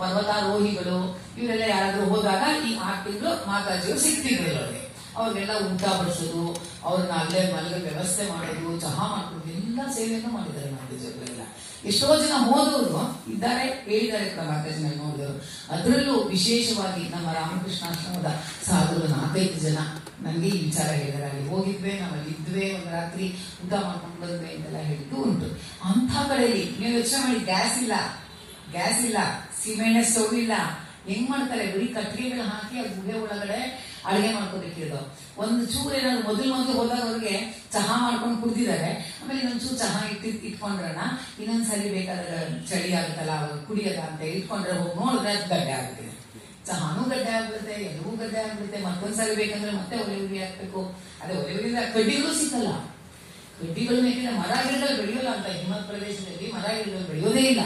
ಪರ್ವತಾರೋಹಿಗಳು, ಇವರೆಲ್ಲ ಯಾರಾದ್ರೂ ಹೋದಾಗ ಈ ಆರು ತಿಂಗಳು ಮಾತಾಜಿಯವರು ಸಿಗ್ತಿದ್ರು ಅವ್ರಿಗೆ. ಅವ್ರಿಗೆಲ್ಲ ಊಟ ಬಡಿಸೋದು ಅವ್ರನ್ನ ಅಲ್ಲೇ ಮಲಗ ವ್ಯವಸ್ಥೆ ಮಾಡೋದು, ಚಹಾ ಮಾಡೋದು ಎಲ್ಲ ಸೇವೆಯನ್ನು ಮಾಡಿದ್ದಾರೆ ಮಾತಾಜಿಯವರೆಲ್ಲ ಎಷ್ಟೋ ಜನ ಹೋದವರು ಇದ್ದಾರೆ, ಹೇಳಿದ್ದಾರೆ ಮಾತಾಜಿನಲ್ಲಿ ನೋಡಿದವರು. ಅದರಲ್ಲೂ ವಿಶೇಷವಾಗಿ ನಮ್ಮ ರಾಮಕೃಷ್ಣಾಶ್ರಮದ ಸಾಧುಗಳು ನಾಲ್ಕೈದು ಜನ ನನಗೆ ಈ ವಿಚಾರ ಹೇಳಿದ್ದಾರೆ. ಅಲ್ಲಿ ಹೋಗಿದ್ವಿ ನಾವು ಒಂದು ರಾತ್ರಿ ಊಟ ಮಾಡ್ಕೊಂಡು ಬಂದ್ವಿ ಅಂತೆಲ್ಲ ಹೇಳಿದ್ದು ಉಂಟು. ಅಂಥ ಕಡೆಯಲ್ಲಿ, ನೀವು ಯೋಚನೆ ಮಾಡಿ, ಗ್ಯಾಸ್ ಇಲ್ಲ ಗ್ಯಾಸ್ ಇಲ್ಲ. ಸಿಮೆಂಟ್ ಸ್ಟವ್ ಇಲ್ಲ ಹೆಂಗ್ ಮಾಡ್ತಾರೆ? ಬರೀ ಕಟ್ಟಿಗೆಗಳು ಹಾಕಿ ಆ ಗುಹೆ ಒಳಗಡೆ ಅಡುಗೆ ಮಾಡ್ಕೋಬೇಕಿರೋದು ಒಂದು ಚೂರು ಏನಾದ್ರು ಮೊದಲು ಮೊದಲು ಹೋದಾಗ ಅವ್ರಿಗೆ ಚಹಾ ಮಾಡ್ಕೊಂಡು ಕುಡ್ದಿದ್ದಾರೆ. ಆಮೇಲೆ ಇನ್ನೊಂದು ಚೂರು ಚಹಾ ಇಟ್ಟು ಇಟ್ಕೊಂಡ್ರಣ ಇನ್ನೊಂದ್ಸರಿ ಬೇಕಾದ್ರೆ ಚಳಿ ಆಗುತ್ತಲ್ಲ ಕುಡಿಯೋದ ಅಂತ ಇಟ್ಕೊಂಡ್ರೆ ಹೋಗಿ ನೋಡಿದ್ರೆ ಅದು ಗಡ್ಡೆ ಆಗುತ್ತೆ ಚಹಾನೂ ಗಡ್ಡೆ ಆಗ್ಬಿಡುತ್ತೆ ಎಲ್ಲವೂ ಗಡ್ಡೆ ಆಗ್ಬಿಡುತ್ತೆ ಮತ್ತೊಂದ್ಸರಿ ಬೇಕಂದ್ರೆ ಮತ್ತೆ ಒಲೆ ಉರಿ ಹಾಕ್ಬೇಕು. ಅದೇ ಒಲೆ ಉರಿ ಕಡ್ಡಿಗಳು ಸಿಕ್ಕಲ್ಲ. ಕಡ್ಡಿಗಳು ಮರ ಗಿಡಗಳು ಬೆಳೆಯೋಲ್ಲ ಅಂತ, ಹಿಮಾಚಲ ಪ್ರದೇಶದಲ್ಲಿ ಮರ ಗಿಡಗಳು ಬೆಳೆಯೋದೇ ಇಲ್ಲ.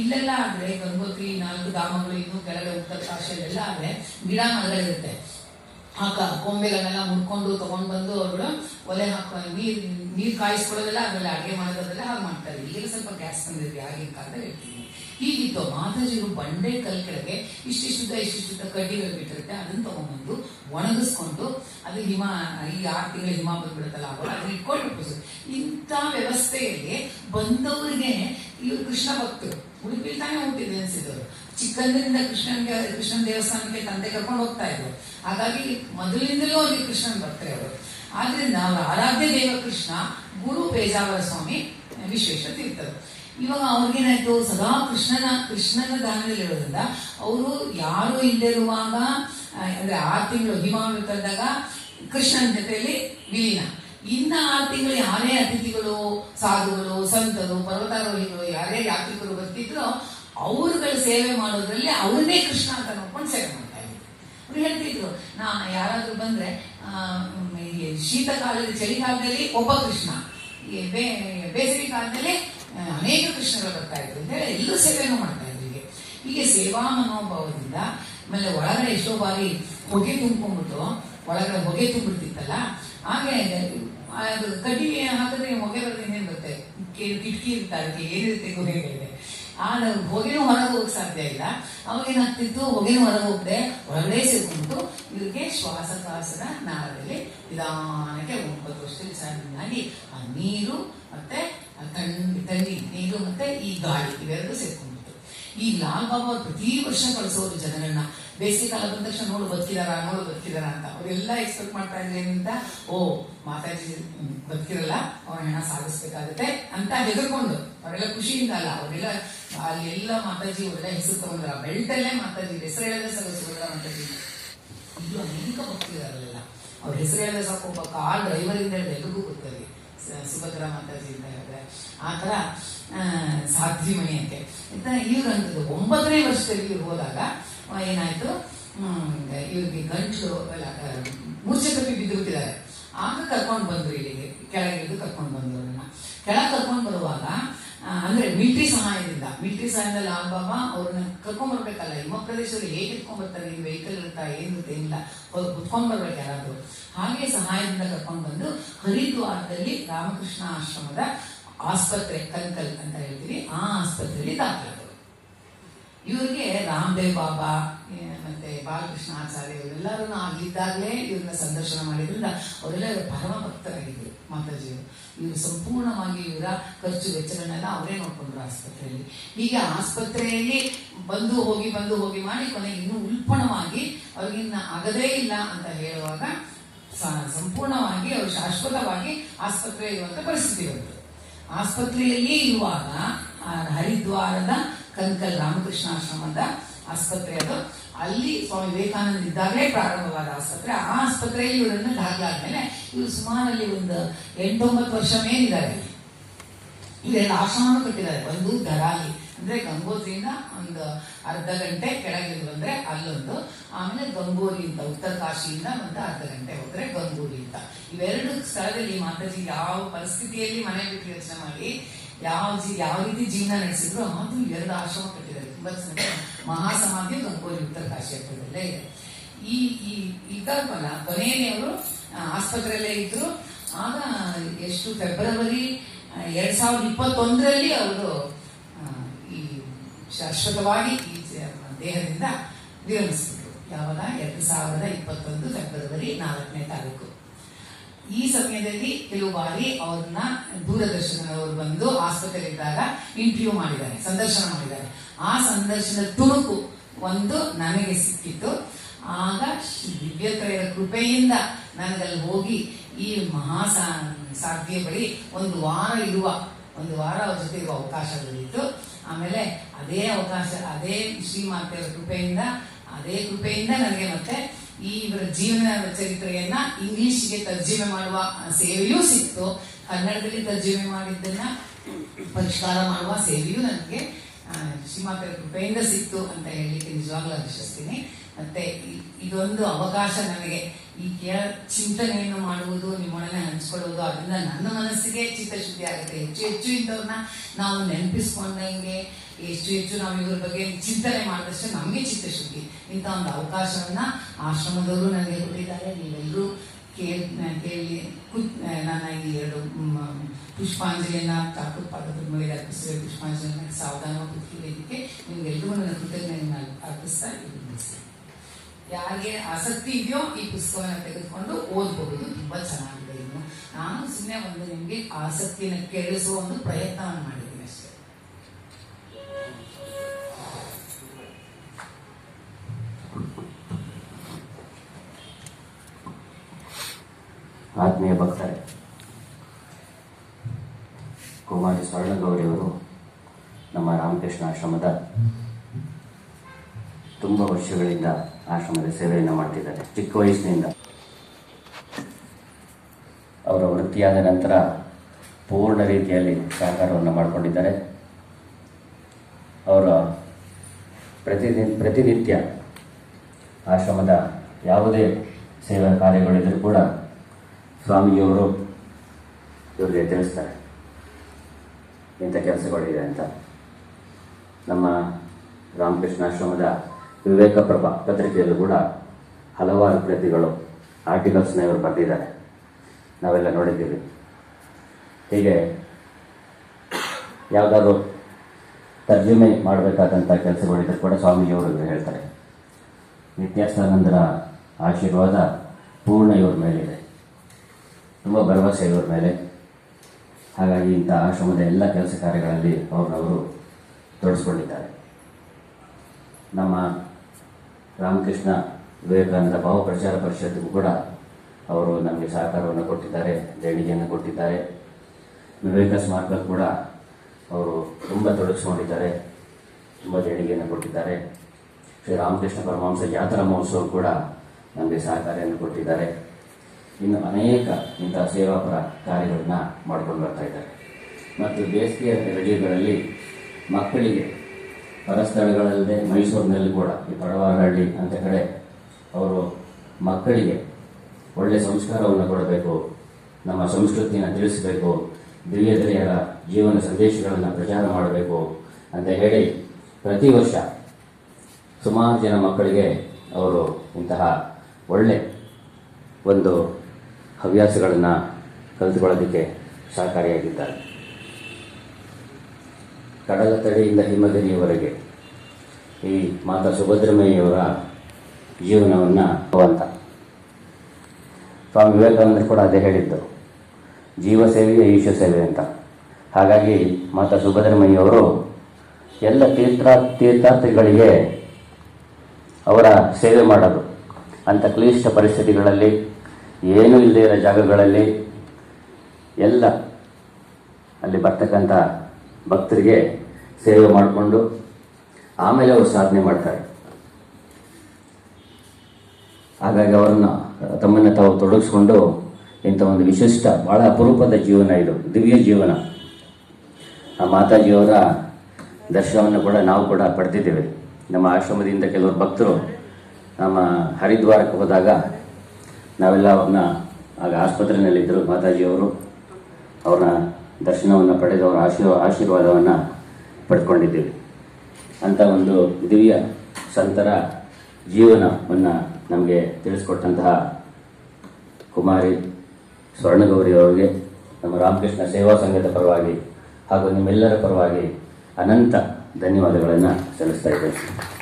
ಇಲ್ಲೆಲ್ಲ ಆದ್ರೆ ಗಂಗೋತ್ರಿ, ನಾಲ್ಕು ಧಾಮಗಳು, ಇನ್ನು ಕೆಳಗೆ ಉತ್ತರ ಕಾಶಿಯಲ್ಲೆಲ್ಲ ಆದ್ರೆ ಗಿಡ ಮರ ಇರುತ್ತೆ. ಹಾಕ ಕೊಂಬೆಗಳನ್ನೆಲ್ಲ ಮುಡ್ಕೊಂಡು ತಗೊಂಡ್ ಬಂದು ಅವರು ಒಲೆ ಹಾಕೋ ನೀರ್ ನೀರ್ ಕಾಯಿಸ್ಕೊಳ್ಳೋದೆಲ್ಲ ಆಮೇಲೆ ಅಡುಗೆ ಮಾಡೋದೆಲ್ಲ ಹಾಗೆ ಮಾಡ್ತಾರೆ. ಈಗ ಸ್ವಲ್ಪ ಗ್ಯಾಸ್ ತಂದಿದ್ವಿ, ಆಗಿನ ಕಾಲದಲ್ಲಿ ಹೇಳ್ತೀನಿ. ಹೀಗಿತ್ತು ಮಾತಾಜಿಗಳು ಬಂಡೆ ಕಲ್ ಕೆಳಗೆ ಇಷ್ಟಿಷ್ಟುದ್ದ ಇಷ್ಟಿಷ್ಟುದ್ದ ಕಡ್ಡಿಗಳು ಬಿಟ್ಟಿರುತ್ತೆ. ಅದನ್ನ ತಗೊಂಡ್ಬಂದು ಒಣಗಿಸ್ಕೊಂಡು ಅದು ಹಿಮ, ಈ ಆರು ತಿಂಗಳ ಹಿಮ ಬಂದ್ಬಿಡುತ್ತಲ್ಲ ಅವರು ಅದನ್ನ ಇಟ್ಕೊಂಡು ಇಂಥ ವ್ಯವಸ್ಥೆಯಲ್ಲಿ ಬಂದವರಿಗೆ ಇವರು ಕೃಷ್ಣ ಭಕ್ತರು. ಉಡುಪಿಲಿ ತಾನೇ ಹುಟ್ಟಿದೆ ಅನಿಸಿದವರು ಚಿಕ್ಕಂದಿನಿಂದ ಕೃಷ್ಣನ್ಗೆ ಕೃಷ್ಣನ ದೇವಸ್ಥಾನಕ್ಕೆ ತಂದೆ ಕರ್ಕೊಂಡು ಹೋಗ್ತಾ ಇದ್ರು. ಹಾಗಾಗಿ ಮೊದಲಿಂದಲೂ ಅವ್ರಿಗೆ ಕೃಷ್ಣನ್ ಬರ್ತಾರೆ ಅವರು. ಆದ್ರಿಂದ ಅವರ ಆರಾಧ್ಯ ದೇವ ಕೃಷ್ಣ ಗುರು ಪೇಜಾವರ ಸ್ವಾಮಿ ವಿಶೇಷ ತೀರ್ಥರು. ಇವಾಗ ಅವ್ರಿಗೇನಾಯ್ತು ಸದಾ ಕೃಷ್ಣನ ಕೃಷ್ಣನ ದಾನದಲ್ಲಿರೋದ್ರಿಂದ ಅವರು ಯಾರು ಆ, ಅಂದ್ರೆ ಆರು ತಿಂಗಳು ಹಿಮಾವೃತದಾಗ ಕೃಷ್ಣನ ಜೊತೆಯಲ್ಲಿ ವಿಲೀನ. ಇನ್ನ ಆರು ತಿಂಗಳು ಯಾರೇ ಅತಿಥಿಗಳು ಸಾಧುಗಳು ಸಂತರು ಪರ್ವತಾರೋಹಿಗಳು ಯಾರೇ ಯಾತ್ರಿಕರು ಬರ್ತಿದ್ರು ಅವರುಗಳ ಸೇವೆ ಮಾಡೋದ್ರಲ್ಲಿ ಅವ್ರನ್ನೇ ಕೃಷ್ಣ ಅಂತ ನೋಡ್ಕೊಂಡು ಸೇವೆ ಮಾಡ್ತಾ ಇದ್ರು. ಅವ್ರು ಹೇಳ್ತಿದ್ರು ನಾ ಯಾರಾದ್ರೂ ಬಂದ್ರೆ ಆ, ಕಾಲದ ಚಳಿಗಾಲದಲ್ಲಿ ಒಬ್ಬ ಕೃಷ್ಣ. ಬೇಸಿಗೆ ಕಾಲದಲ್ಲಿ ಅನೇಕ ಕೃಷ್ಣರು ಬರ್ತಾ ಇದ್ರು. ಅಂತ ಹೇಳಿ ಎಲ್ಲರೂ ಸೇವೆಯನ್ನು ಮಾಡ್ತಾ ಇದ್ರು ಹೀಗೆ. ಹೀಗೆ ಸೇವಾ ಮನೋಭಾವದಿಂದ ಆಮೇಲೆ ಒಳಗಡೆ ಎಷ್ಟೋ ಬಾರಿ ಹೊಗೆ ತುಂಬಿಕೊಂಡ್ಬಿಟ್ಟು ಒಳಗಡೆ ಹೊಗೆ ತುಂಬಿಡ್ತಿತ್ತಲ್ಲ ಹಾಗೆ ಅದು ಕಡಿಮೆ ಹಾಕಿದ್ರೆ ಹೊಗೆ ಬರೋದು ಏನೇನು ಬರುತ್ತೆ ಕಿಟಕಿ ಇರುತ್ತೆ ಅದಕ್ಕೆ ಏನಿರುತ್ತೆ ಹೊಗೆಗಳಿದೆ ಆ ಹೊಗೆನೂ ಹೊರಗೆ ಹೋಗಕ್ ಸಾಧ್ಯ ಇಲ್ಲ. ಅವಾಗ ಏನಾಗ್ತಿತ್ತು ಹೊಗೆನೂ ಹೊರಗೆ ಹೋಗದೆ ಒಳಗಡೆ ಸೇರ್ಕೊಂಡು ಶ್ವಾಸ ಶ್ವಾಸಕಾಸದ ನಾಳದಲ್ಲಿ ನಿಧಾನಕ್ಕೆ ಒಂಬತ್ತು ವರ್ಷದಲ್ಲಿ ಸಣ್ಣಾಗಿ ಆ ನೀರು ಮತ್ತೆ ತಣ್ಣಿ ಥಂಡಿ ನೀರು ಮತ್ತೆ ಈ ಗಾಳಿ ಇವೆರಡು ಸೇರ್ಕೊಂಡ್ಬಿಟ್ಟು ಈ ಲಾಲ್ ಪ್ರತಿ ವರ್ಷ ಕಳಿಸೋರು ಜನರನ್ನ. ಬೇಸಿಗೆ ಕಾಲ ಬಂದ ತಕ್ಷಣ ನೋಡು ಬದುಕಿದಾರ ನೋಡು ಬದುಕಿದಾರ ಅಂತ. ಅವರೆಲ್ಲ ಎಕ್ಸ್ಪೆಕ್ಟ್ ಮಾಡ್ತಾ ಇದ್ರೆ ಏನಿಂದ? ಓ, ಮಾತಾಜಿ ಬದುಕಿರಲ್ಲ ಅವ್ರ ಹೆಣ ಸಾಗಿಸ್ಬೇಕಾಗತ್ತೆ ಅಂತ ಹೆದರ್ಕೊಂಡು. ಅವರೆಲ್ಲ ಖುಷಿಯಿಂದ ಅಲ್ಲ, ಅವರೆಲ್ಲ ಅಲ್ಲಿ ಎಲ್ಲ ಮಾತಾಜಿ ಒಳ್ಳೆ ಹೆಸರು ತಗೊಂಡ್ರ. ಬೆಲ್ಟ್ ಅಲ್ಲೇ ಮಾತಾಜಿ, ಹೆಸರು ಹೇಳದೆ ಸಲ್ಲಿಸಿಲ್ಲ ಮಾತಾಜಿ. ಇದು ಅನೇಕ ಭಕ್ತಿದಾರಲ್ಲ ಅವ್ರ ಹೆಸರು ಹೇಳದೆ ಸಾಕು, ಒಬ್ಬ ಕಾರ್ ಡ್ರೈವರ್ ಇಂದ ಸ- ಸುಭದ್ರಾ ಮಾತಾಜಿ ಅಂತ ಹೇಳಿದ್ರೆ ಆ ತರ ಆ, ಸಾಧ್ವಿ ಮಣಿ ಅಂತೆ ಅಂತ ಒಂಬತ್ತನೇ ವರ್ಷದಲ್ಲಿ ಇವ್ರು ಹೋದಾಗ ಏನಾಯ್ತು? ಇವ್ರಿಗೆ ಆ, ಮೂರ್ಛೆ ತಪ್ಪಿ ಬಿದ್ದು ಬಿಟ್ಟಿದ್ದಾರೆ. ಆಗ ಕರ್ಕೊಂಡು ಬಂದ್ರು ಇಲ್ಲಿಗೆ ಕೆಳಗಿಳಿದು ಕರ್ಕೊಂಡು ಬಂದ್ರು ಅವ್ರನ್ನ. ಕೆಳಗೆ ಕರ್ಕೊಂಡು ಬರುವಾಗ ಅಂದ್ರೆ ಮಿಲಿಟರಿ ಸಹಾಯದಿಂದ ಮಿಲಿಟರಿ ಸಹಾಯದಿಂದ ಲಾಲ್ ಬಾಬಾ ಅವ್ರನ್ನ ಕರ್ಕೊಂಡ್ ಬರ್ಬೇಕಲ್ಲ ಹಿಮ ಪ್ರದೇಶದಲ್ಲಿ ಹೇಗೆ ಇಟ್ಕೊಂಡ್ ಬರ್ತಾರೆ ಈ ವೆಹಿಕಲ್ ಇರ್ತಾ ಏನು ಇಲ್ಲ ಅವ್ರು ಕುತ್ಕೊಂಡ್ ಬರ್ಬೇಕು ಯಾರಾದ್ರು. ಹಾಗೆ ಸಹಾಯದಿಂದ ಕರ್ಕೊಂಡು ಬಂದು ಹರಿದ್ವಾರದಲ್ಲಿ ರಾಮಕೃಷ್ಣ ಆಶ್ರಮದ ಆಸ್ಪತ್ರೆ ಕಲ್ಕಲ್ ಅಂತ ಹೇಳ್ತೀವಿ. ಆ ಆಸ್ಪತ್ರೆಯಲ್ಲಿ ದಾಖಲಾದರು ಇವರಿಗೆ ರಾಮದೇವ್ ಬಾಬಾ ಮತ್ತೆ ಬಾಲಕೃಷ್ಣ ಆಚಾರ್ಯ ಇವರೆಲ್ಲರೂ ಆಗಿದ್ದಾಗಲೇ ಇವ್ರನ್ನ ಸಂದರ್ಶನ ಮಾಡಿದ್ರಿಂದ ಅವರೆಲ್ಲ ಪರಮ ಭಕ್ತರಾಗಿದ್ದರು ಮಾತಾಜಿಯವರು. ಇವರು ಸಂಪೂರ್ಣವಾಗಿ ಇವರ ಖರ್ಚು ವೆಚ್ಚಗಳನ್ನೆಲ್ಲ ಅವರೇ ನೋಡ್ಕೊಂಡ್ರು ಆಸ್ಪತ್ರೆಯಲ್ಲಿ. ಹೀಗೆ ಆಸ್ಪತ್ರೆಯಲ್ಲಿ ಬಂದು ಹೋಗಿ ಬಂದು ಹೋಗಿ ಮಾಡಿ ಕೊನೆ ಇನ್ನೂ ಉಲ್ಪಣವಾಗಿ ಅವ್ರಿಗಿನ್ನ ಆಗದೇ ಇಲ್ಲ ಅಂತ ಹೇಳುವಾಗ ಸಂಪೂರ್ಣವಾಗಿ ಅವರು ಶಾಶ್ವತವಾಗಿ ಆಸ್ಪತ್ರೆ ಇರುವಂತ ಪರಿಸ್ಥಿತಿ ಬಂತು. ಆಸ್ಪತ್ರೆಯಲ್ಲಿ ಇರುವಾಗ ಹರಿದ್ವಾರದ ಕಂಕಲ್ ರಾಮಕೃಷ್ಣ ಆಶ್ರಮದ ಆಸ್ಪತ್ರೆ ಅದು. ಅಲ್ಲಿ ಸ್ವಾಮಿ ವಿವೇಕಾನಂದ ಇದ್ದಾಗಲೇ ಪ್ರಾರಂಭವಾದ ಆಸ್ಪತ್ರೆ. ಆ ಆಸ್ಪತ್ರೆಯಲ್ಲಿ ಇವರನ್ನು ದಾಖಲಾದ್ಮೇಲೆ ಇವರು ಸುಮಾರಲ್ಲಿ ಒಂದು ಎಂಟೊಂಬತ್ತು ವರ್ಷ ಮೇಲಿದ್ದಾರೆ. ಇವೆರಡು ಆಶ್ರಮನೂ ಕಟ್ಟಿದ್ದಾರೆ. ಒಂದು ದರಾಲಿ. ಅಂದ್ರೆ ಗಂಗೋತ್ರಿಯಿಂದ ಒಂದು ಅರ್ಧ ಗಂಟೆ ಕೆಳಗೆ ಬಂದ್ರೆ ಅಲ್ಲೊಂದು. ಆಮೇಲೆ ಗಂಗೋರಿಯಿಂದ ಉತ್ತರ ಕಾಶಿಯಿಂದ ಒಂದು ಅರ್ಧ ಗಂಟೆ ಹೋದ್ರೆ ಗಂಗೂರಿ ಅಂತ. ಇವೆರಡು ಸ್ಥಳದಲ್ಲಿ ಮಾತಾಜಿ ಯಾವ ಪರಿಸ್ಥಿತಿಯಲ್ಲಿ ಮನೆ ಬಿಟ್ಟು ಯೋಚನೆ ಮಾಡಿ ಯಾವ ಜೀ, ಯಾವ ರೀತಿ ಜೀವನ ನಡೆಸಿದ್ರು ಅದು ಎರಡು ಆಶ್ರಮ ಕಟ್ಟಿದ್ದಾರೆ ತುಂಬಾ ಮಹಾಸಮಾಧಿ ಗಂಗೋರಿ ಉತ್ತರ ಕಾಶಿಯಲ್ಲೇ ಇದೆ. ಈ ಈ ಇದ್ದಾಗಲ್ಲ ಕೊನೆಯೇ ಅವರು ಆಸ್ಪತ್ರೆಯಲ್ಲೇ ಇದ್ರು. ಆಗ ಎಷ್ಟು ಫೆಬ್ರವರಿ ಎರಡ್ ಸಾವಿರದ ಇಪ್ಪತ್ತೊಂದರಲ್ಲಿ ಅವರು ಈ ಶಾಶ್ವತವಾಗಿ ಈ ದೇಹದಿಂದ ವಿರಮಿಸಿದ್ರು. ಯಾವಾಗ? ಎರಡು ಸಾವಿರದ ಇಪ್ಪತ್ತೊಂದು ಫೆಬ್ರವರಿ ನಾಲ್ಕನೇ ತಾರೀಕು. ಈ ಸಮಯದಲ್ಲಿ ಕೆಲವು ಬಾರಿ ಅವ್ರನ್ನ ದೂರದರ್ಶನದವರು ಬಂದು ಆಸ್ಪತ್ರೆಯಲ್ಲಿದ್ದಾಗ ಇಂಟರ್ವ್ಯೂ ಮಾಡಿದ್ದಾರೆ, ಸಂದರ್ಶನ ಮಾಡಿದ್ದಾರೆ. ಆ ಸಂದರ್ಶನದ ತುಣುಕು ಒಂದು ನನಗೆ ಸಿಕ್ಕಿತ್ತು. ಆಗ ದಿವ್ಯತ್ರಯರ ಕೃಪೆಯಿಂದ ನನಗಲ್ಲಿ ಹೋಗಿ ಈ ಮಹಾ ಸಾಧ್ಯ ಬಳಿ ಒಂದು ವಾರ ಇರುವ, ಒಂದು ವಾರ ಅವ್ರ ಜೊತೆ ಇರುವ ಅವಕಾಶ ದೊರೆಯಿತು. ಆಮೇಲೆ ಅದೇ ಅವಕಾಶ, ಅದೇ ಶ್ರೀಮಾತೆಯವರ ಕೃಪೆಯಿಂದ, ಅದೇ ಕೃಪೆಯಿಂದ ನನಗೆ ಮತ್ತೆ ಈ ಇವರ ಜೀವನ ಚರಿತ್ರೆಯನ್ನ ಇಂಗ್ಲಿಷ್ಗೆ ತರ್ಜಿಮೆ ಮಾಡುವ ಸೇವೆಯೂ ಸಿಕ್ತು. ಕನ್ನಡದಲ್ಲಿ ತರ್ಜುಮೆ ಮಾಡಿದ್ದನ್ನ ಪರಿಷ್ಕಾರ ಮಾಡುವ ಸೇವೆಯೂ ನನಗೆ ಆ, ಶ್ರೀಮಾತೆಯ ಕೃಪೆಯಿಂದ ಸಿಕ್ತು ಅಂತ ಹೇಳಿ ನಿಜವಾಗ್ಲೂ ಹರ್ಷಿಸ್ತೀನಿ ಮತ್ತೆ ಇದೊಂದು ಅವಕಾಶ ನನಗೆ. ಈ ಕೇಳ, ಚಿಂತನೆಯನ್ನು ಮಾಡುವುದು, ನಿಮ್ಮೊಡನೆ ಹಂಚ್ಕೊಳ್ಳುವುದು, ಅದರಿಂದ ನನ್ನ ಮನಸ್ಸಿಗೆ ಚಿತ್ತಶುದ್ಧಿ ಆಗುತ್ತೆ. ಹೆಚ್ಚು ಹೆಚ್ಚು ಇಂಥವ್ರನ್ನ ನಾವು ನೆನಪಿಸ್ಕೊಂಡಂಗೆ ಎಷ್ಟು ಹೆಚ್ಚು ನಾವು ಇವ್ರ ಬಗ್ಗೆ ಚಿಂತನೆ ಮಾಡಿದಷ್ಟು ನಮಗೆ ಚಿತ್ತಶುದ್ಧಿ. ಇಂಥ ಒಂದು ಅವಕಾಶವನ್ನ ಆಶ್ರಮದವರು ನನಗೆ ಕೊಟ್ಟಿದ್ದಾರೆ. ನೀವೆಲ್ಲರೂ ಕೇಳಿ ಕೇಳಿ ನನ್ನ ಈ ಎರಡು ಪುಷ್ಪಾಂಜಲಿಯನ್ನ ಠಾಕೂರ್ ಪಾದದ ಮೇಲೆ ಅರ್ಪಿಸಿದ ಪುಷ್ಪಾಂಜಲಿಯನ್ನ ಸಾವಧಾನವಾಗಿ ಕೂತ್ಕೊಳ್ಳೋದಕ್ಕೆ ನಿಮ್ಗೆಲ್ಲರಿಗೂ ನನ್ನ ಕೃತಜ್ಞತೆಯನ್ನು ಅರ್ಪಿಸ್ತಾ ಇದು ಮುಗಿಸ್ತೇನೆ ಯಾರಿಗೆ ಆಸಕ್ತಿ ಇದೆಯೋ ಈ ಪುಸ್ತಕವನ್ನು ತೆಗೆದುಕೊಂಡು ಓದಬಹುದು. ತುಂಬಾ ಚೆನ್ನಾಗಿದೆ ಇನ್ನು ನಾನು ಸುಮ್ಮನೆ ಒಂದು ನಿಮಗೆ ಆಸಕ್ತಿಯನ್ನು ಕೆಡಿಸುವ ಒಂದು ಪ್ರಯತ್ನವನ್ನು ಮಾಡಿದ್ದೀನಿ ಅಷ್ಟೇ. ಆತ್ಮೀಯ ಭಕ್ತರೇ ಕುಮಾರಿ ಸ್ವರ್ಣಗೌರಿಯವರು ನಮ್ಮ ರಾಮಕೃಷ್ಣ ಆಶ್ರಮದ ತುಂಬ ವರ್ಷಗಳಿಂದ ಆಶ್ರಮದ ಸೇವೆಯನ್ನು ಮಾಡ್ತಿದ್ದಾರೆ. ಚಿಕ್ಕ ವಯಸ್ಸಿನಿಂದ. ಅವರ ವೃತ್ತಿಯಾದ ನಂತರ ಪೂರ್ಣ ರೀತಿಯಲ್ಲಿ ಸಹಕಾರವನ್ನು ಮಾಡಿಕೊಂಡಿದ್ದಾರೆ. ಅವರ ಪ್ರತಿದಿನ ಪ್ರತಿನಿತ್ಯ ಆಶ್ರಮದ ಯಾವುದೇ ಸೇವಾ ಕಾರ್ಯಗಳಿದ್ರೂ ಕೂಡ ಸ್ವಾಮಿಯವರು ಇವರಿಗೆ ತಿಳಿಸ್ತಾರೆ. ಇಂಥ ಕೆಲಸಗಳಿದೆ ಅಂತ. ನಮ್ಮ ರಾಮಕೃಷ್ಣಾಶ್ರಮದ ವಿವೇಕ ಪ್ರಭಾ ಪತ್ರಿಕೆಯಲ್ಲೂ ಕೂಡ ಹಲವಾರು ಕೃತಿಗಳು ಆರ್ಟಿಕಲ್ಸ್ನ ಇವರು ಬರೆದಿದ್ದಾರೆ ನಾವೆಲ್ಲ ನೋಡಿದ್ದೀವಿ. ಹೀಗೆ ಯಾವುದಾದ್ರು ತರ್ಜುಮೆ ಮಾಡಬೇಕಾದಂಥ ಕೆಲಸಗಳಿದ್ರೆ ಕೂಡ ಸ್ವಾಮೀಜಿಯವರು ಹೇಳ್ತಾರೆ. ನಿತ್ಯಾಸಾನಂದರ ಆಶೀರ್ವಾದ ಪೂರ್ಣ ಇವ್ರ ಮೇಲಿದೆ. ತುಂಬ ಭರವಸೆ ಇವ್ರ ಮೇಲೆ. ಹಾಗಾಗಿ ಇಂಥ ಆಶ್ರಮದ ಎಲ್ಲ ಕೆಲಸ ಕಾರ್ಯಗಳಲ್ಲಿ ಅವ್ರನ್ನವರು ತೊಡಸ್ಕೊಂಡಿದ್ದಾರೆ. ನಮ್ಮ ರಾಮಕೃಷ್ಣ ವಿವೇಕಾನಂದ ಭಾವ ಪ್ರಚಾರ ಪರಿಷತ್ಗೂ ಕೂಡ ಅವರು ನಮಗೆ ಸಹಕಾರವನ್ನು ಕೊಟ್ಟಿದ್ದಾರೆ, ದೇಣಿಗೆಯನ್ನು ಕೊಟ್ಟಿದ್ದಾರೆ. ವಿವೇಕ ಸ್ಮಾರಕ ಕೂಡ ಅವರು ತುಂಬ ತೊಡಗಿಸ್ಕೊಂಡಿದ್ದಾರೆ, ತುಂಬ ದೇಣಿಗೆಯನ್ನು ಕೊಟ್ಟಿದ್ದಾರೆ. ಶ್ರೀ ರಾಮಕೃಷ್ಣ ಪರಮಹಂಸ ಜಾತ್ರಾ ಮಹೋತ್ಸವ ಕೂಡ ನಮಗೆ ಸಹಕಾರಿಯನ್ನು ಕೊಟ್ಟಿದ್ದಾರೆ. ಇನ್ನು ಅನೇಕ ಇಂತಹ ಸೇವಾಪರ ಕಾರ್ಯಗಳನ್ನ ಮಾಡ್ಕೊಂಡು ಬರ್ತಾ ಇದ್ದಾರೆ. ಮತ್ತು ಬೇಸಿಗೆಯ ರಜೆಗಳಲ್ಲಿ ಮಕ್ಕಳಿಗೆ ಪರಸ್ಥಳಗಳಲ್ಲದೆ ಮೈಸೂರಿನಲ್ಲಿ ಕೂಡ, ಈ ಪಡವಾರಹಳ್ಳಿ ಅಂತ ಕಡೆ ಅವರು ಮಕ್ಕಳಿಗೆ ಒಳ್ಳೆ ಸಂಸ್ಕಾರವನ್ನು ಕೊಡಬೇಕು, ನಮ್ಮ ಸಂಸ್ಕೃತಿಯನ್ನು ತಿಳಿಸಬೇಕು ದಿವ್ಯದರಿಯರ ಜೀವನ ಸಂದೇಶಗಳನ್ನು ಪ್ರಚಾರ ಮಾಡಬೇಕು ಅಂತ ಹೇಳಿ ಪ್ರತಿ ವರ್ಷ ಸುಮಾರು ಜನ ಮಕ್ಕಳಿಗೆ ಅವರು ಇಂತಹ ಒಳ್ಳೆ ಒಂದು ಹವ್ಯಾಸಗಳನ್ನು ಕಲಿತುಕೊಳ್ಳೋದಕ್ಕೆ ಸಹಕಾರಿಯಾಗಿದ್ದಾರೆ. ಕಡಲ ತಡೆಯಿಂದ ಹಿಮಗಿರಿಯವರೆಗೆ ಈ ಮಾತಾ ಸುಭದ್ರಮಯ್ಯವರ ಜೀವನವನ್ನು ಅಂತ ಸ್ವಾಮಿ ವಿವೇಕಾನಂದರು ಕೂಡ ಅದೇ ಹೇಳಿದ್ದು. ಜೀವ ಸೇವೆಯೇ ಈಶ ಸೇವೆ ಅಂತ. ಹಾಗಾಗಿ ಮಾತಾ ಸುಭದ್ರಮಯ್ಯವರು ಎಲ್ಲ ತೀರ್ಥ ತೀರ್ಥಾರ್ಥಿಗಳಿಗೆ ಅವರ ಸೇವೆ ಮಾಡೋದು. ಅಂಥ ಕ್ಲಿಷ್ಟ ಪರಿಸ್ಥಿತಿಗಳಲ್ಲಿ, ಏನೂ ಇಲ್ಲದೇ ಇರೋ ಜಾಗಗಳಲ್ಲಿ ಎಲ್ಲ ಅಲ್ಲಿ ಬರ್ತಕ್ಕಂಥ ಭಕ್ತರಿಗೆ ಸೇವೆ ಮಾಡಿಕೊಂಡು ಆಮೇಲೆ ಅವರು ಸಾಧನೆ ಮಾಡ್ತಾರೆ. ಹಾಗಾಗಿ ಅವರನ್ನು ತಮ್ಮನ್ನು ತಾವು ತೊಡಗಿಸ್ಕೊಂಡು ಇಂಥ ಒಂದು ವಿಶಿಷ್ಟ, ಬಹಳ ಅಪರೂಪದ ಜೀವನ ಇದು, ದಿವ್ಯ ಜೀವನ. ಆ ಮಾತಾಜಿಯವರ ದರ್ಶನವನ್ನು ಕೂಡ ನಾವು ಕೂಡ ಪಡೆದಿದ್ದೇವೆ. ನಮ್ಮ ಆಶ್ರಮದಿಂದ ಕೆಲವರು ಭಕ್ತರು ನಮ್ಮ ಹರಿದ್ವಾರಕ್ಕೆ ಹೋದಾಗ ನಾವೆಲ್ಲ ಅವ್ರನ್ನ ಆಗ ಆಸ್ಪತ್ರೆಯಲ್ಲಿದ್ದರು ಮಾತಾಜಿಯವರು. ಅವ್ರನ್ನ ದರ್ಶನವನ್ನು ಪಡೆದು ಅವರ ಆಶೀರ್ವ, ಆಶೀರ್ವಾದವನ್ನು ಪಡ್ಕೊಂಡಿದ್ದೀವಿ. ಅಂಥ ಒಂದು ದಿವ್ಯ ಸಂತರ ಜೀವನವನ್ನು ನಮಗೆ ತಿಳಿಸ್ಕೊಟ್ಟಂತಹ ಕುಮಾರಿ ಸ್ವರ್ಣಗೌರಿ ಅವರಿಗೆ, ನಮ್ಮ ರಾಮಕೃಷ್ಣ ಸೇವಾ ಸಂಘದ ಪರವಾಗಿ ಹಾಗೂ ನಿಮ್ಮೆಲ್ಲರ ಪರವಾಗಿ ಅನಂತ ಧನ್ಯವಾದಗಳನ್ನು ಸಲ್ಲಿಸ್ತಾ ಇದ್ದೇನೆ.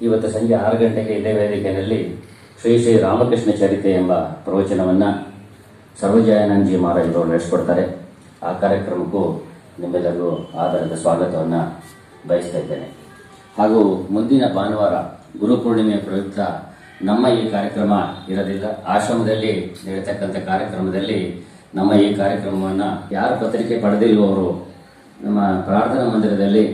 ಇವತ್ತು ಸಂಜೆ ಆರು ಗಂಟೆಗೆ ಇದೇ ವೇದಿಕೆಯಲ್ಲಿ ಶ್ರೀ ಶ್ರೀ ರಾಮಕೃಷ್ಣ ಚರಿತೆ ಎಂಬ ಪ್ರವಚನವನ್ನು ಸರ್ವಜಯಾನಂದಜಿ ಮಹಾರಾಜರು ನಡೆಸ್ಕೊಡ್ತಾರೆ. ಆ ಕಾರ್ಯಕ್ರಮಕ್ಕೂ ನಿಮ್ಮೆಲ್ಲರಿಗೂ ಆಧಾರದ ಸ್ವಾಗತವನ್ನು ಬಯಸ್ತಾ ಇದ್ದೇನೆ. ಹಾಗೂ ಮುಂದಿನ ಭಾನುವಾರ ಗುರುಪೂರ್ಣಿಮೆ ಪ್ರಯುಕ್ತ ನಮ್ಮ ಈ ಕಾರ್ಯಕ್ರಮ ಇರಲಿಲ್ಲ ಆಶ್ರಮದಲ್ಲಿ ನಡೀತಕ್ಕಂಥ ಕಾರ್ಯಕ್ರಮದಲ್ಲಿ ನಮ್ಮ ಈ ಕಾರ್ಯಕ್ರಮವನ್ನು ಯಾರು ಪತ್ರಿಕೆ ಪಡೆದಿರುವವರು ನಮ್ಮ ಪ್ರಾರ್ಥನಾ ಮಂದಿರದಲ್ಲಿ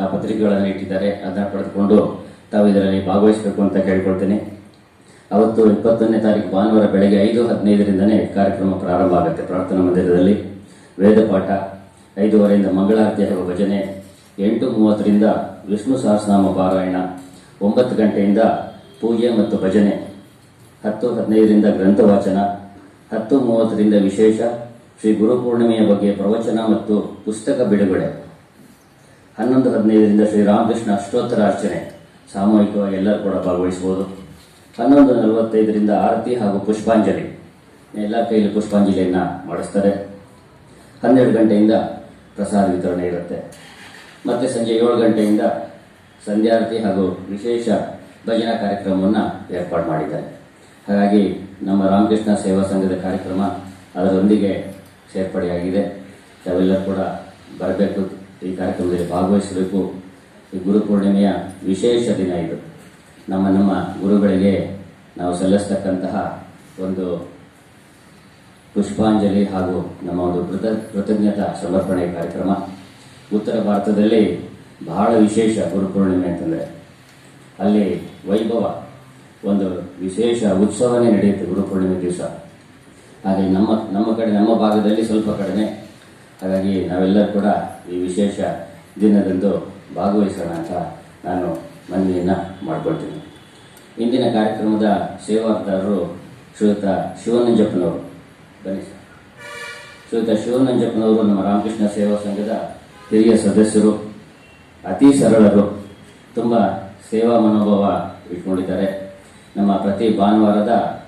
ಆ ಪತ್ರಿಕೆಗಳನ್ನು ಇಟ್ಟಿದ್ದಾರೆ. ಅದನ್ನು ಪಡೆದುಕೊಂಡು ತಾವು ಇದರಲ್ಲಿ ಭಾಗವಹಿಸಬೇಕು ಅಂತ ಕೇಳ್ಕೊಳ್ತೇನೆ. ಅವತ್ತು ಇಪ್ಪತ್ತೊಂದನೇ ತಾರೀಕು ಭಾನುವಾರ ಬೆಳಗ್ಗೆ ಐದು ಹದಿನೈದರಿಂದನೇ ಕಾರ್ಯಕ್ರಮ ಪ್ರಾರಂಭ ಆಗುತ್ತೆ. ಪ್ರಾರ್ಥನಾ ಮಂದಿರದಲ್ಲಿ ವೇದ ಪಾಠ, ಐದೂವರೆಯಿಂದ ಮಂಗಳಾರತಿ ಹಾಗೂ ಭಜನೆ, ಎಂಟು ಮೂವತ್ತರಿಂದ ವಿಷ್ಣು ಸಹಸ್ರನಾಮ ಪಾರಾಯಣ, ಒಂಬತ್ತು ಗಂಟೆಯಿಂದ ಪೂಜೆ ಮತ್ತು ಭಜನೆ, ಹತ್ತು ಹದಿನೈದರಿಂದ ಗ್ರಂಥ ವಾಚನ ಹತ್ತು ಮೂವತ್ತರಿಂದ ವಿಶೇಷ ಶ್ರೀ ಗುರುಪೂರ್ಣಿಮೆಯ ಬಗ್ಗೆ ಪ್ರವಚನ ಮತ್ತು ಪುಸ್ತಕ ಬಿಡುಗಡೆ, ಹನ್ನೊಂದು ಹದಿನೈದರಿಂದ ಶ್ರೀರಾಮಕೃಷ್ಣ ಅಷ್ಟೋತ್ತರ ಅರ್ಚನೆ. ಸಾಮೂಹಿಕವಾಗಿ ಎಲ್ಲರೂ ಕೂಡ ಭಾಗವಹಿಸಬಹುದು. ಹನ್ನೊಂದು ನಲವತ್ತೈದರಿಂದ ಆರತಿ ಹಾಗೂ ಪುಷ್ಪಾಂಜಲಿ. ಎಲ್ಲ ಕೈಯಲ್ಲಿ ಪುಷ್ಪಾಂಜಲಿಯನ್ನು ಮಾಡಿಸ್ತಾರೆ. ಹನ್ನೆರಡು ಗಂಟೆಯಿಂದ ಪ್ರಸಾದ ವಿತರಣೆ ಇರುತ್ತೆ. ಮತ್ತೆ ಸಂಜೆ ಏಳು ಗಂಟೆಯಿಂದ ಸಂಧ್ಯಾರತಿ ಹಾಗೂ ವಿಶೇಷ ಭಜನಾ ಕಾರ್ಯಕ್ರಮವನ್ನು ಏರ್ಪಾಡು ಮಾಡಿದ್ದಾರೆ. ಹಾಗಾಗಿ ನಮ್ಮ ರಾಮಕೃಷ್ಣ ಸೇವಾ ಸಂಘದ ಕಾರ್ಯಕ್ರಮ ಅದರೊಂದಿಗೆ ಸೇರ್ಪಡೆಯಾಗಿದೆ. ತಾವೆಲ್ಲರೂ ಕೂಡ ಬರಬೇಕು. ಈ ಕಾರ್ಯಕ್ರಮದಲ್ಲಿ ಭಾಗವಹಿಸಬೇಕು. ಈ ಗುರುಪೂರ್ಣಿಮೆಯ ವಿಶೇಷ ದಿನ ಇದು. ನಮ್ಮ ನಮ್ಮ ಗುರುಗಳಿಗೆ ನಾವು ಸಲ್ಲಿಸ್ತಕ್ಕಂತಹ ಒಂದು ಪುಷ್ಪಾಂಜಲಿ ಹಾಗೂ ನಮ್ಮ ಒಂದು ಕೃತ, ಕೃತಜ್ಞತಾ ಸಮರ್ಪಣೆ ಕಾರ್ಯಕ್ರಮ. ಉತ್ತರ ಭಾರತದಲ್ಲಿ ಬಹಳ ವಿಶೇಷ ಗುರುಪೂರ್ಣಿಮೆ ಅಂತಂದರೆ ಅಲ್ಲಿ ವೈಭವ, ಒಂದು ವಿಶೇಷ ಉತ್ಸವನೇ ನಡೆಯುತ್ತೆ ಗುರುಪೂರ್ಣಿಮೆ ದಿವಸ. ಹಾಗೆ ನಮ್ಮ ನಮ್ಮ ಕಡೆ, ನಮ್ಮ ಭಾಗದಲ್ಲಿ ಸ್ವಲ್ಪ ಕಡಿಮೆ. ಹಾಗಾಗಿ ನಾವೆಲ್ಲರೂ ಕೂಡ ಈ ವಿಶೇಷ ದಿನದಂದು ಭಾಗವಹಿಸೋಣ ಅಂತ ನಾನು ಮನವಿಯನ್ನು ಮಾಡ್ಕೊಳ್ತೀನಿ. ಇಂದಿನ ಕಾರ್ಯಕ್ರಮದ ಸೇವಾದಾರರು ಶ್ರೀಯುತ ಶಿವನಂಜಪ್ಪನವರು. ಬನ್ನಿ ಸರ್. ಶ್ರೀಯುತ ಶಿವನಂಜಪ್ಪನವರು ನಮ್ಮ ರಾಮಕೃಷ್ಣ ಸೇವಾ ಸಂಘದ ಹಿರಿಯ ಸದಸ್ಯರು, ಅತಿ ಸರಳರು, ತುಂಬ ಸೇವಾ ಮನೋಭಾವ ಇಟ್ಕೊಂಡಿದ್ದಾರೆ. ನಮ್ಮ ಪ್ರತಿ ಭಾನುವಾರದ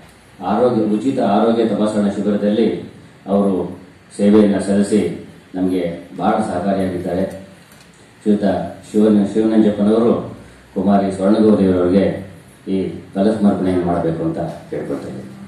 ಆರೋಗ್ಯ, ಉಚಿತ ಆರೋಗ್ಯ ತಪಾಸಣಾ ಶಿಬಿರದಲ್ಲಿ ಅವರು ಸೇವೆಯನ್ನು ಸಲ್ಲಿಸಿ ನಮಗೆ ಬಹಳ ಸಹಕಾರಿಯಾಗಿದ್ದಾರೆ. ಶ್ರೀಯುತ ಶಿವನ, ಶಿವನಂಜಪ್ಪನವರು ಕುಮಾರಿ ಸ್ವರ್ಣಗೌರಿಯವರವರಿಗೆ ಈ ಫಲಸ್ಮರ್ಪಣೆಯನ್ನು ಮಾಡಬೇಕು ಅಂತ ಕೇಳ್ಕೊಳ್ತೇನೆ